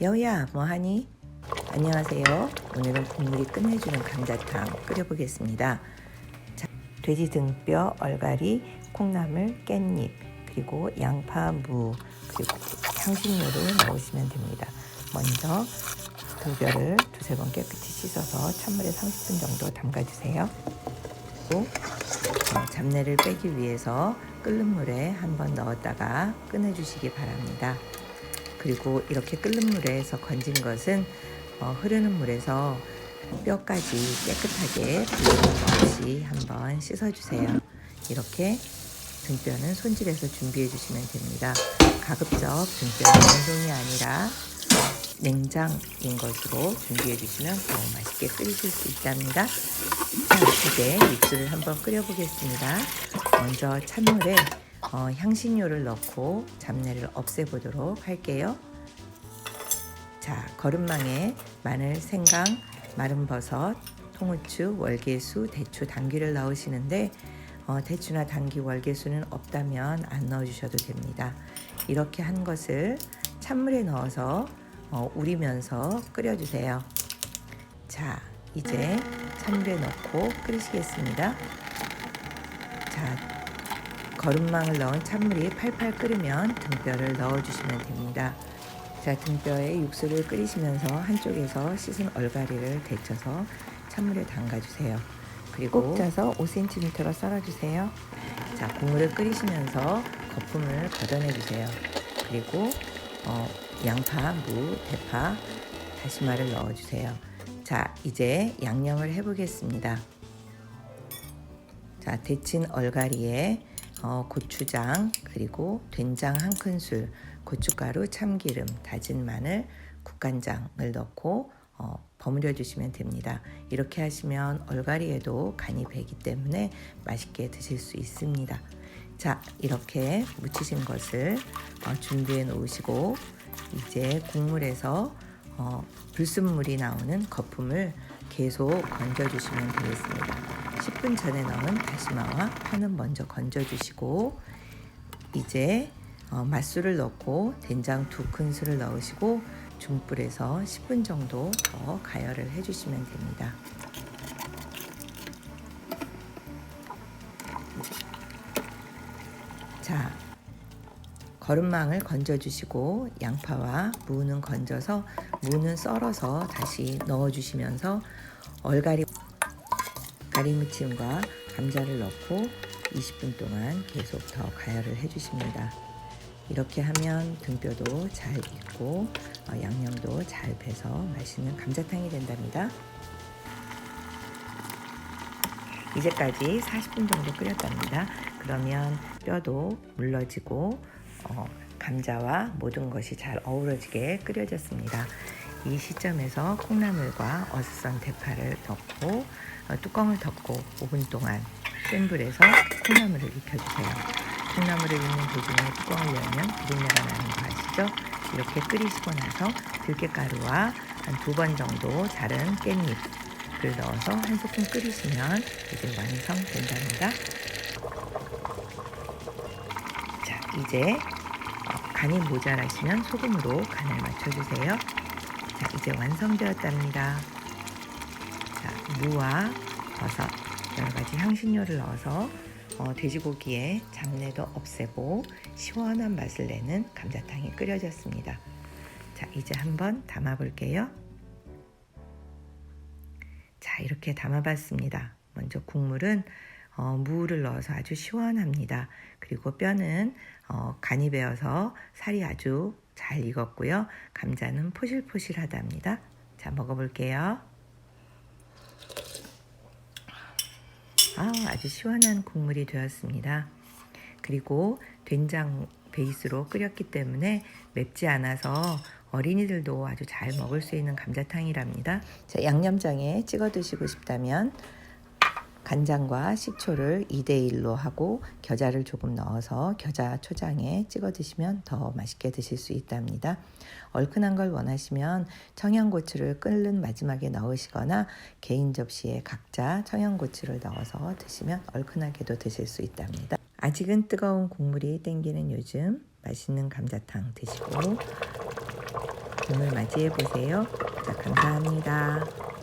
여우야 뭐하니? 안녕하세요. 오늘은 국물이 끝내주는 감자탕 끓여보겠습니다. 자, 돼지 등뼈, 얼갈이, 콩나물, 깻잎, 그리고 양파, 무, 그리고 향신료를 넣으시면 됩니다. 먼저 등뼈를 두세 번 깨끗이 씻어서 찬물에 30분 정도 담가주세요. 그리고 어, 잡내를 빼기 위해서 끓는 물에 한번 넣었다가 꺼내주시기 바랍니다. 그리고 이렇게 끓는 물에서 건진 것은 어, 흐르는 물에서 뼈까지 깨끗하게 없이 한번 씻어주세요. 이렇게 등뼈는 손질해서 준비해 주시면 됩니다. 가급적 등뼈는 냉동이 아니라 냉장인 것으로 준비해 주시면 더 맛있게 끓이실 수 있답니다. 자, 이제 육수를 한번 끓여 보겠습니다. 먼저 찬물에 어, 향신료를 넣고 잡내를 없애보도록 할게요. 자, 거름망에 마늘, 생강, 마른 버섯, 통후추, 월계수, 대추, 당귀를 넣으시는데 어, 대추나 당귀, 월계수는 없다면 안 넣어주셔도 됩니다. 이렇게 한 것을 찬물에 넣어서 어, 우리면서 끓여주세요. 자, 이제 찬물에 넣고 끓이시겠습니다. 자, 거름망을 넣은 찬물이 팔팔 끓으면 등뼈를 넣어주시면 됩니다. 자, 등뼈에 육수를 끓이시면서 한쪽에서 씻은 얼갈이를 데쳐서 찬물에 담가주세요. 그리고 꼭 짜서 5cm로 썰어주세요. 자, 국물을 끓이시면서 거품을 걷어내주세요. 그리고 어, 양파, 무, 대파, 다시마를 넣어주세요. 자, 이제 양념을 해보겠습니다. 자, 데친 얼갈이에 어, 고추장 그리고 된장 한 큰술, 고춧가루, 참기름, 다진 마늘, 국간장을 넣고 어, 버무려 주시면 됩니다. 이렇게 하시면 얼갈이에도 간이 배기 때문에 맛있게 드실 수 있습니다. 자, 이렇게 무치신 것을 어, 준비해 놓으시고 이제 국물에서 어, 불순물이 나오는 거품을 계속 건져 주시면 되겠습니다. 10분 전에 넣은 다시마와 파는 먼저 건져주시고 이제 어, 맛술을 넣고 된장 두 큰술을 넣으시고 중불에서 10분 정도 더 가열을 해주시면 됩니다. 자, 거름망을 건져주시고 양파와 무는 건져서 무는 썰어서 다시 넣어주시면서 얼갈이 가리무침과 감자를 넣고 20분 동안 계속 더 가열을 해주십니다. 이렇게 하면 등뼈도 잘 익고 어, 양념도 잘 배서 맛있는 감자탕이 된답니다. 이제까지 40분 정도 끓였답니다. 그러면 뼈도 물러지고 어, 감자와 모든 것이 잘 어우러지게 끓여졌습니다. 이 시점에서 콩나물과 어슷선 대파를 넣고 어, 뚜껑을 덮고 5분 동안 센 불에서 콩나물을 익혀주세요. 콩나물을 익는 도중에 뚜껑을 열면 비린내가 나는 거 아시죠? 이렇게 끓이시고 나서 들깨가루와 한 두 번 정도 자른 깻잎을 넣어서 한 소끔 끓이시면 이제 완성된답니다. 자, 이제 어, 간이 모자라시면 소금으로 간을 맞춰주세요. 자, 이제 완성되었답니다. 자, 무와 버섯, 여러 가지 향신료를 넣어서 어, 돼지고기에 잡내도 없애고 시원한 맛을 내는 감자탕이 끓여졌습니다. 자, 이제 한번 담아 볼게요. 자, 이렇게 담아 봤습니다. 먼저 국물은 어, 무를 넣어서 아주 시원합니다. 그리고 뼈는 어, 간이 배어서 살이 아주 잘 익었고요. 감자는 포실포실하답니다. 자, 먹어볼게요. 아, 아주 시원한 국물이 되었습니다. 그리고 된장 베이스로 끓였기 때문에 맵지 않아서 어린이들도 아주 잘 먹을 수 있는 감자탕이랍니다. 자, 양념장에 찍어 드시고 싶다면 간장과 식초를 2대1로 하고 겨자를 조금 넣어서 겨자 초장에 찍어 드시면 더 맛있게 드실 수 있답니다. 얼큰한 걸 원하시면 청양고추를 끓는 마지막에 넣으시거나 개인 접시에 각자 청양고추를 넣어서 드시면 얼큰하게도 드실 수 있답니다. 아직은 뜨거운 국물이 땡기는 요즘 맛있는 감자탕 드시고 봄을 맞이해 보세요. 자, 감사합니다.